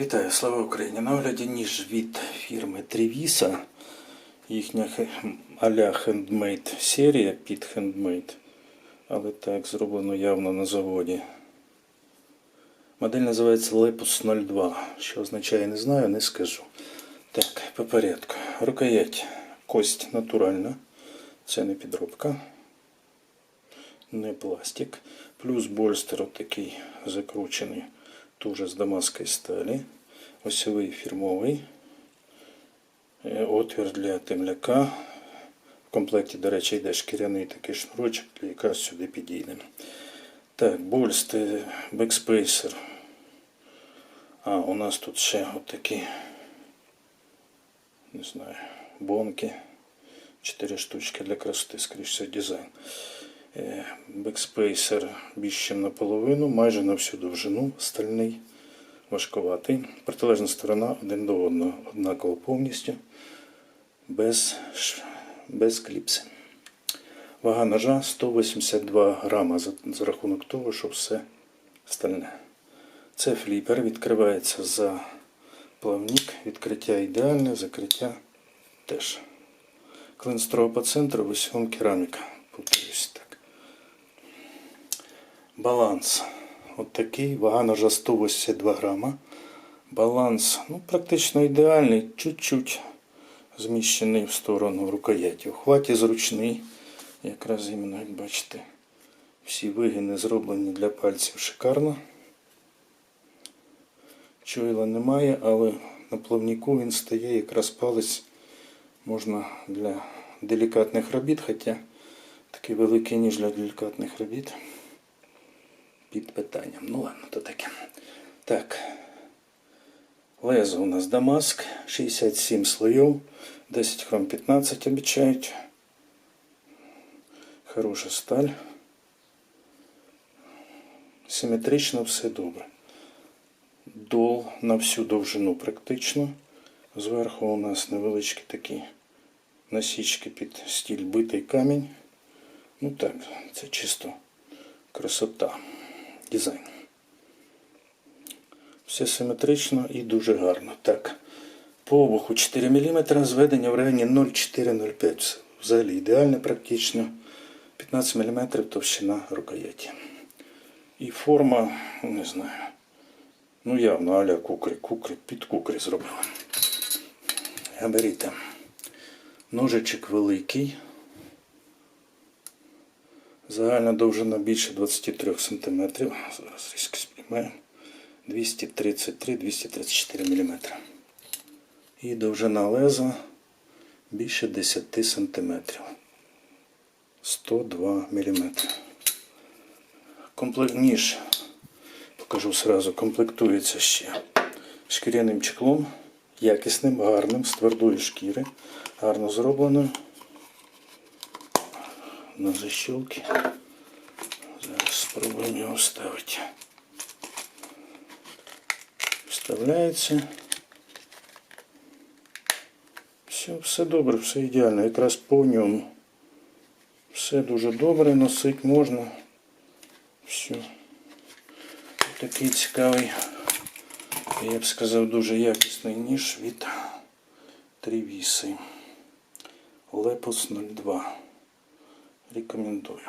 Вітаю, слава Україні! На огляді ніж від фірми Трівіса. Їхня а-ля хендмейд серія під хендмейд. Але так зроблено явно на заводі. Модель називається Lepus 02. Що означає, не знаю, не скажу. Так, по порядку. Рукоять. Кость натуральна. Це не підробка. Не пластик. Плюс больстер отакий закручений. Тоже з дамаської сталі. Осьовий фірмовий. Е, Отвір для темляка. В комплекті, до речі, йде шкіряний такий шнурочок, якраз сюди підійде. Так, больст, бекспейсер. А, у нас тут ще отакі, не знаю, бонки. Чотири штучки для красоти, скоріше дизайн. Е, Бекспейсер більше ніж наполовину, майже на всю довжину, стальний, важкуватий. Протилежна сторона один до одного, однаково повністю, без, без кліпси. Вага ножа 182 грама за, за рахунок того, що все стальне. Це фліпер, відкривається за плавник, відкриття ідеальне, закриття теж. Клин по центру, висьон кераміка. Повторюсь так. Баланс. От такий, вага ножа 182 грама. Баланс ну, практично ідеальний, чуть-чуть зміщений в сторону рукояті. У хваті зручний, якраз іменно, як бачите, всі вигини зроблені для пальців шикарно. Чойла немає, але на плавнику він стає якраз палець можна для делікатних робіт, хоча такий великий ніж для делікатних робіт під питанням. Ну ладно, то таке. Так. Лезо у нас Дамаск, 67 слоїв, 10 хром 15 обіцяють. Хороша сталь. Симетрично все добре. Дол на всю довжину практично. Зверху у нас невеличкі такі насічки під стіль битий камінь. Ну так, це чисто красота, дизайн. Все симетрично і дуже гарно. Так, по обуху 4 мм, зведення в районі 0,4-0,5. Взагалі ідеально практично. 15 мм товщина рукояті. І форма, не знаю. Ну явно аля кукрі, кукрі, під кукрі зробили. Габаріти. Ножичок великий. Загальна довжина більше 23 см. Зараз різко сприймаємо. 233-234 мм. І довжина леза більше 10 см. 102 мм. Комплект ніж, покажу сразу, комплектується ще шкіряним чехлом, якісним, гарним, з твердої шкіри, гарно зробленою. На защелки. Зараз спробуємо його вставити. Вставляється. Все, все добре, все ідеально. Якраз по ньому. Все дуже добре, носити можна. Все. Такий цікавий, я б сказав, дуже якісний ніж від Трівіси. Lepus 02. Рекомендую.